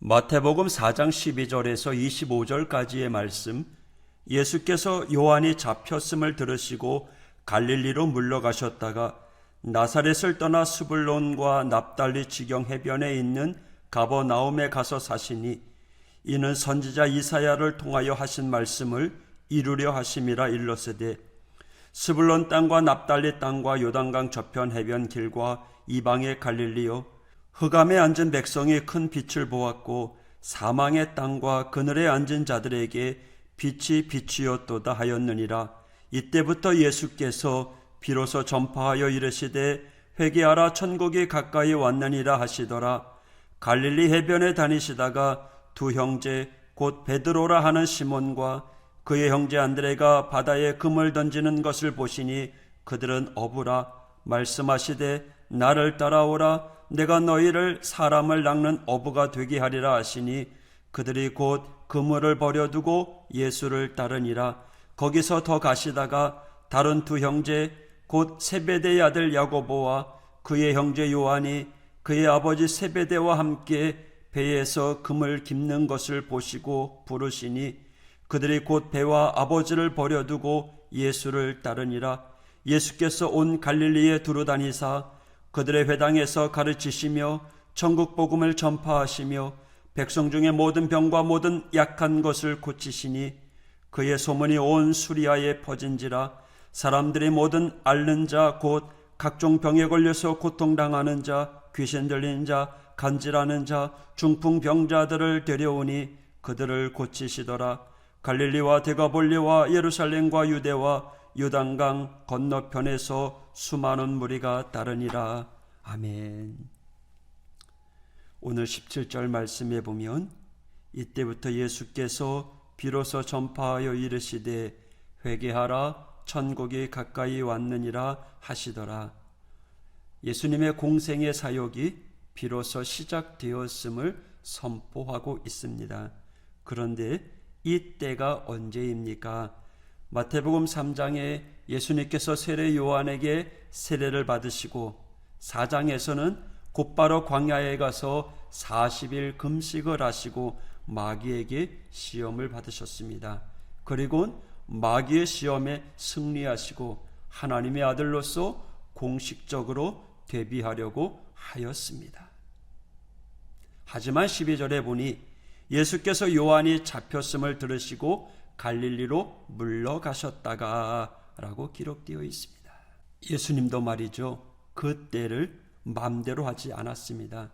마태복음 4장 12절에서 25절까지의 말씀 예수께서 요한이 잡혔음을 들으시고 갈릴리로 물러가셨다가 나사렛을 떠나 수불론과 납달리 지경 해변에 있는 가버나움에 가서 사시니 이는 선지자 이사야를 통하여 하신 말씀을 이루려 하심이라 일렀으되 스불론 땅과 납달리 땅과 요단강 저편 해변 길과 이방의 갈릴리요 흑암에 앉은 백성이 큰 빛을 보았고 사망의 땅과 그늘에 앉은 자들에게 빛이 빛이었도다 하였느니라. 이때부터 예수께서 비로소 전파하여 이르시되 회개하라 천국이 가까이 왔느니라 하시더라. 갈릴리 해변에 다니시다가 두 형제 곧 베드로라 하는 시몬과 그의 형제 안드레가 바다에 금을 던지는 것을 보시니 그들은 어부라 말씀하시되 나를 따라오라 내가 너희를 사람을 낚는 어부가 되게 하리라 하시니 그들이 곧 그물을 버려두고 예수를 따르니라. 거기서 더 가시다가 다른 두 형제 곧 세베대의 아들 야고보와 그의 형제 요한이 그의 아버지 세베대와 함께 배에서 금을 깁는 것을 보시고 부르시니 그들이 곧 배와 아버지를 버려두고 예수를 따르니라. 예수께서 온 갈릴리에 두루 다니사 그들의 회당에서 가르치시며 천국 복음을 전파하시며 백성 중에 모든 병과 모든 약한 것을 고치시니 그의 소문이 온 수리아에 퍼진지라 사람들이 모든 앓는 자 곧 각종 병에 걸려서 고통당하는 자 귀신 들린 자 간질하는 자 중풍 병자들을 데려오니 그들을 고치시더라. 갈릴리와 데가볼리와 예루살렘과 유대와 유단강 건너편에서 수많은 무리가 따르니라 아멘. 오늘 17절 말씀에 보면 이때부터 예수께서 비로소 전파하여 이르시되 회개하라 천국이 가까이 왔느니라 하시더라. 예수님의 공생의 사역이 비로소 시작되었음을 선포하고 있습니다. 그런데 이 때가 언제입니까? 마태복음 3장에 예수님께서 세례 요한에게 세례를 받으시고 4장에서는 곧바로 광야에 가서 40일 금식을 하시고 마귀에게 시험을 받으셨습니다. 그리고 마귀의 시험에 승리하시고 하나님의 아들로서 공식적으로 데뷔하려고 하였습니다. 하지만 12절에 보니 예수께서 요한이 잡혔음을 들으시고 갈릴리로 물러가셨다가 라고 기록되어 있습니다. 예수님도 말이죠. 그 때를 마음대로 하지 않았습니다.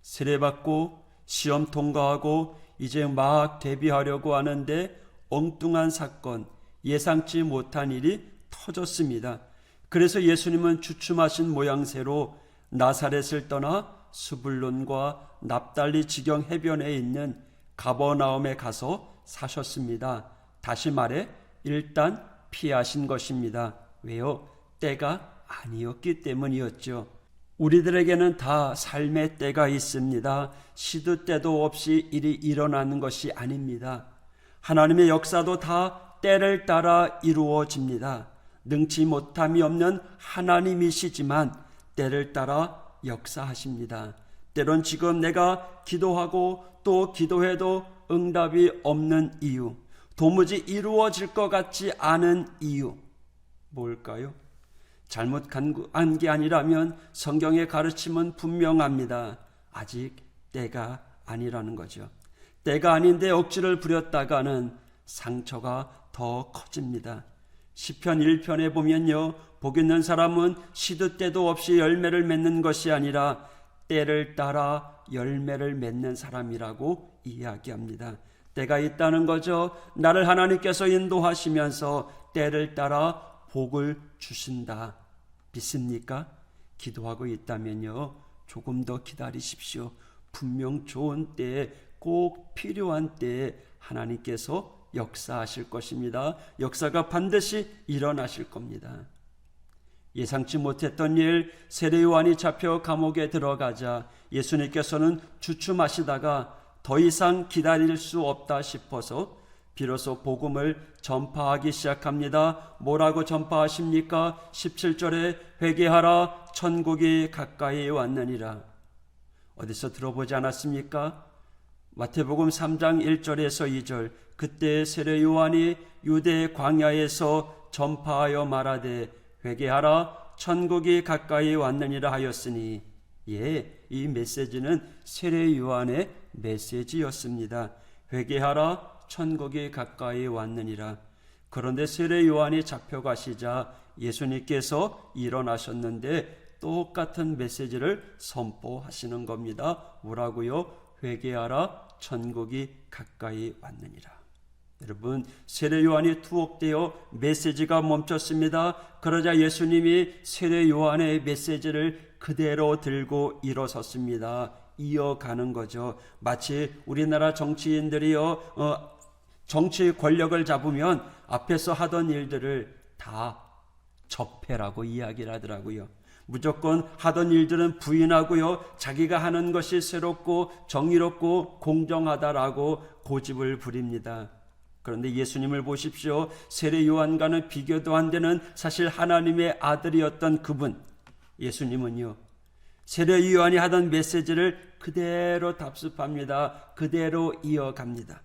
세례받고 시험 통과하고 이제 막 데뷔하려고 하는데 엉뚱한 사건, 예상치 못한 일이 터졌습니다. 그래서 예수님은 주춤하신 모양새로 나사렛을 떠나 수불론과 납달리 지경 해변에 있는 가버나움에 가서 사셨습니다. 다시 말해 일단 피하신 것입니다. 왜요? 때가 아니었기 때문이었죠. 우리들에게는 다 삶의 때가 있습니다. 시도 때도 없이 일이 일어나는 것이 아닙니다. 하나님의 역사도 다 때를 따라 이루어집니다. 능치 못함이 없는 하나님이시지만 때를 따라 역사하십니다. 때론 지금 내가 기도하고 또 기도해도 응답이 없는 이유, 도무지 이루어질 것 같지 않은 이유, 뭘까요? 잘못 간 게 아니라면 성경의 가르침은 분명합니다. 아직 때가 아니라는 거죠. 때가 아닌데 억지를 부렸다가는 상처가 더 커집니다. 시편 1편에 보면요. 복 있는 사람은 시도 때도 없이 열매를 맺는 것이 아니라 때를 따라 열매를 맺는 사람이라고 이야기합니다. 때가 있다는 거죠. 나를 하나님께서 인도하시면서 때를 따라 복을 주신다. 믿습니까? 기도하고 있다면요. 조금 더 기다리십시오. 분명 좋은 때에 꼭 필요한 때에 하나님께서 역사하실 것입니다. 역사가 반드시 일어나실 겁니다. 예상치 못했던 일, 세례 요한이 잡혀 감옥에 들어가자 예수님께서는 주춤하시다가 더 이상 기다릴 수 없다 싶어서 비로소 복음을 전파하기 시작합니다. 뭐라고 전파하십니까? 17절에 회개하라 천국이 가까이 왔느니라. 어디서 들어보지 않았습니까? 마태복음 3장 1절에서 2절 그때 세례 요한이 유대 광야에서 전파하여 말하되 회개하라 천국이 가까이 왔느니라 하였으니 예, 이 메시지는 세례 요한의 메시지였습니다. 회개하라 천국이 가까이 왔느니라. 그런데 세례 요한이 잡혀가시자 예수님께서 일어나셨는데 똑같은 메시지를 선포하시는 겁니다. 뭐라고요? 회개하라 천국이 가까이 왔느니라. 여러분 세례 요한이 투옥되어 메시지가 멈췄습니다. 그러자 예수님이 세례 요한의 메시지를 그대로 들고 일어섰습니다. 이어가는 거죠. 마치 우리나라 정치인들이요 어, 정치 권력을 잡으면 앞에서 하던 일들을 다 적폐라고 이야기를 하더라고요. 무조건 하던 일들은 부인하고요. 자기가 하는 것이 새롭고 정의롭고 공정하다라고 고집을 부립니다. 그런데 예수님을 보십시오. 세례 요한과는 비교도 안 되는 사실 하나님의 아들이었던 그분. 예수님은요. 세례 요한이 하던 메시지를 그대로 답습합니다. 그대로 이어갑니다.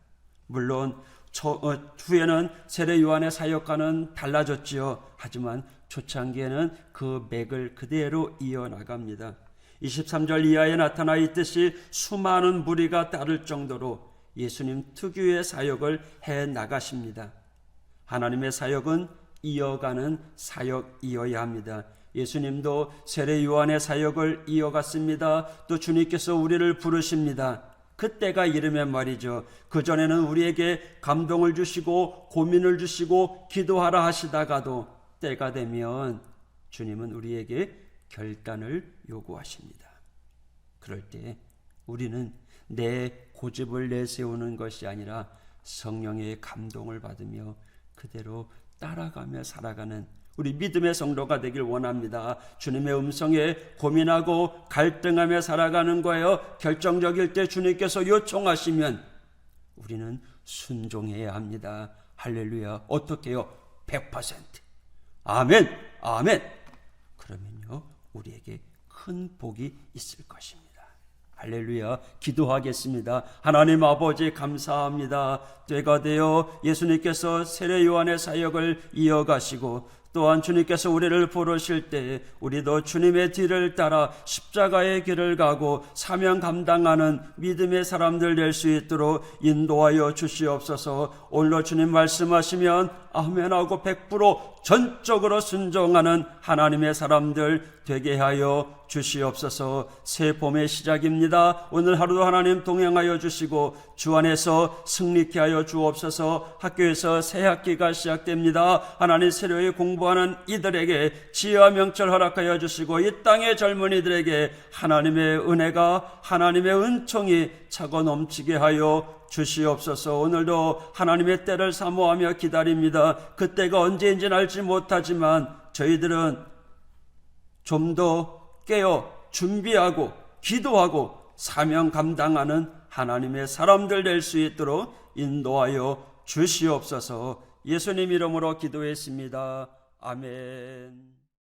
물론 초, 어, 후에는 세례 요한의 사역과는 달라졌지요. 하지만 초창기에는 그 맥을 그대로 이어나갑니다. 23절 이하에 나타나 있듯이 수많은 무리가 따를 정도로 예수님 특유의 사역을 해 나가십니다. 하나님의 사역은 이어가는 사역이어야 합니다. 예수님도 세례 요한의 사역을 이어갔습니다. 또 주님께서 우리를 부르십니다. 그때가 이르면 말이죠. 그전에는 우리에게 감동을 주시고 고민을 주시고 기도하라 하시다가도 때가 되면 주님은 우리에게 결단을 요구하십니다. 그럴 때 우리는 내 고집을 내세우는 것이 아니라 성령의 감동을 받으며 그대로 따라가며 살아가는 우리 믿음의 성도가 되길 원합니다. 주님의 음성에 고민하고 갈등하며 살아가는 거예요. 결정적일 때 주님께서 요청하시면 우리는 순종해야 합니다. 할렐루야. 어떻게요? 100%. 아멘. 아멘. 그러면요. 우리에게 큰 복이 있을 것입니다. 할렐루야. 기도하겠습니다. 하나님 아버지 감사합니다. 때가 되어 예수님께서 세례 요한의 사역을 이어가시고 또한 주님께서 우리를 부르실 때 우리도 주님의 뒤를 따라 십자가의 길을 가고 사명 감당하는 믿음의 사람들 될 수 있도록 인도하여 주시옵소서. 오늘로 주님 말씀하시면 아멘하고 100% 전적으로 순종하는 하나님의 사람들 되게 하여 주시옵소서. 새 봄의 시작입니다. 오늘 하루도 하나님 동행하여 주시고 주 안에서 승리케 하여 주옵소서. 학교에서 새 학기가 시작됩니다. 하나님 세례에 공부하는 이들에게 지혜와 명철 허락하여 주시고 이 땅의 젊은이들에게 하나님의 은혜가 하나님의 은총이 차고 넘치게 하여 주시옵소서 오늘도 하나님의 때를 사모하며 기다립니다. 그때가 언제인지는 알지 못하지만 저희들은 좀 더 깨어 준비하고 기도하고 사명 감당하는 하나님의 사람들 될 수 있도록 인도하여 주시옵소서 예수님 이름으로 기도했습니다. 아멘.